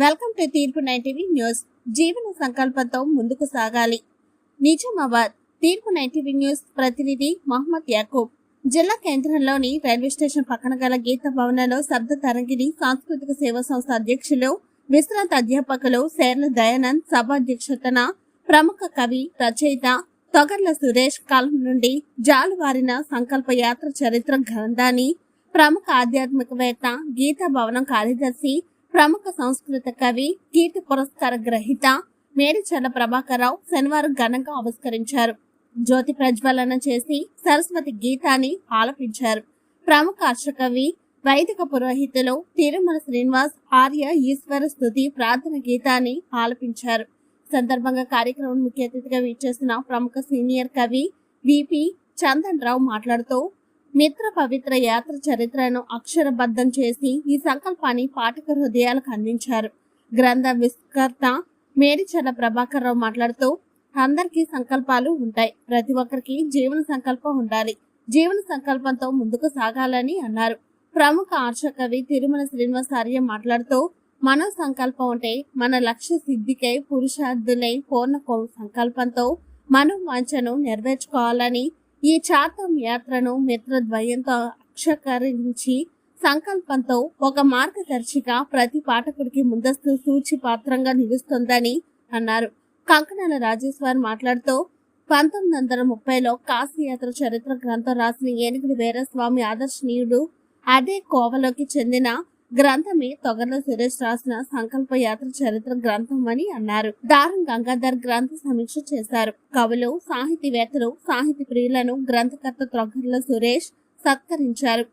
Welcome to తీర్పు nine TV news. జీవన సంకల్పంతో ముందుకు సాగాలి. నిజామాబాద్ తీర్పు నైన్టీవీ న్యూస్ ప్రతినిధి మహమ్మద్ యాకూబ్. జిల్లా కేంద్రంలోని రైల్వే స్టేషన్ పక్కన గల గీత భవనంలో శబ్ద తరంగిణి సాంస్కృతిక సేవా సంస్థ అధ్యక్షులు విశ్రాంత అధ్యాపకులు శేర్ల దయానంద్ సభ అధ్యక్షతన ప్రముఖ కవి రచయిత తొగర్ల సురేష్ కాలం నుండి జాలువారిన సంకల్ప యాత్ర చరిత్ర గ్రంథాన్ని ప్రముఖ ఆధ్యాత్మికవేత్త గీతా భవనం కార్యదర్శి ప్రముఖ సంస్కృత కవి కీర్తి పురస్కార గ్రహీత మేడిచర్ల ప్రభాకరరావు శనివారం ఘనంగా ఆవిష్కరించారు. జ్యోతి ప్రజ్వలన చేసి సరస్వతి గీతాన్ని ఆలపించారు. ప్రముఖ అర్షకవి వైదిక పురోహితులు తిరుమల శ్రీనివాస్ ఆర్య ఈశ్వర స్థుతి ప్రార్థన గీతాన్ని ఆలపించారు. సందర్భంగా కార్యక్రమం ముఖ్య అతిథిగా వీచేసిన ప్రముఖ సీనియర్ కవి విపి చందన్ రావు మాట్లాడుతూ మిత్ర పవిత్ర యాత్ర చరిత్రను అక్షరబద్ధం చేసి ఈ సంకల్పాన్ని పాఠక హృదయాలకు అందించారు. గ్రంథ విస్కర్త మేడిచర్ల ప్రభాకర్ రావు మాట్లాడుతూ అందరికీ సంకల్పాలు ఉంటాయి. ప్రతి ఒక్కరికి జీవన సంకల్పం ఉండాలి. జీవన సంకల్పంతో ముందుకు సాగాలని అన్నారు. ప్రముఖ ఆర్షకవి తిరుమల శ్రీనివాసార్య మాట్లాడుతూ మన సంకల్పం అంటే మన లక్ష్య సిద్ధికై పురుషార్థులై పూర్ణ కో- సంకల్పంతో మనం వాంఛను నెరవేర్చుకోవాలని ఈ చాతం యాత్రను మిత్రద్వయంతో అక్షకరించి సంకల్పంతో ఒక మార్గదర్శిగా ప్రతి పాఠకుడికి ముందస్తు సూచి పాత్రంగా నిలుస్తుందని అన్నారు. కంకణాల రాజేశ్వర్ మాట్లాడుతూ పంతొమ్మిది వందల ముప్పైలో కాశీయాత్ర చరిత్ర గ్రంథం రాసిన ఏనుగుడి వీరస్వామి ఆదర్శనీయుడు అదే కోవలోకి చెందిన గ్రంథమే తొగర్ల సురేష్ రాసిన సంకల్ప యాత్ర చరిత్ర గ్రంథం అని అన్నారు. దారం గంగాధర్ గ్రంథ సమీక్ష చేశారు. కవులు సాహితీవేత్తలు సాహితీ ప్రియులను గ్రంథకర్త తొగర్ల సురేష్ సత్కరించారు.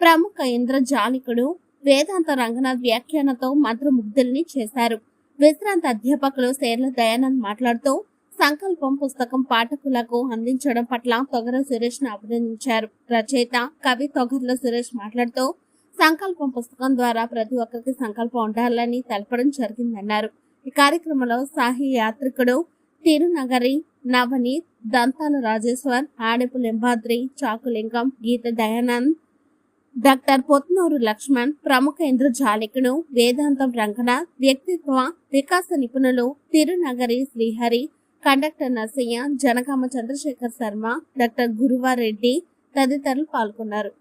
ప్రముఖ ఇంద్రజాలికుడు వేదాంత రంగనాథ్ వ్యాఖ్యానతో మంత్రముగ్ధుల్ని చేశారు. విశ్రాంత అధ్యాపకులు సేర్ల దయానంద్ మాట్లాడుతూ సంకల్పం పుస్తకం పాఠకులకు అందించడం పట్ల తొగర సురేష్ను అభినందించారు. రచయిత కవి తొగర్ల సురేష్ మాట్లాడుతూ సంకల్పం పుస్తకం ద్వారా ప్రతి ఒక్కరికి సంకల్పం ఉండాలని తెలపడం జరిగిందన్నారు. ఈ కార్యక్రమంలో సాహి యాత్రికుడు తిరునగరి నవనీత్ దంతాల రాజేశ్వర్ ఆడపు లింబాద్రి చాకులింగం గీత దయానంద్ డాక్టర్ పొత్నూరు లక్ష్మణ్ ప్రముఖ ఇంద్రజాలికుడు వేదాంతం రంగనాథ్ వ్యక్తిత్వ వికాస నిపుణులు తిరునగరి శ్రీహరి కండక్టర్ నరసయ్య జనగామ చంద్రశేఖర్ శర్మ డాక్టర్ గురువారెడ్డి తదితరులు పాల్గొన్నారు.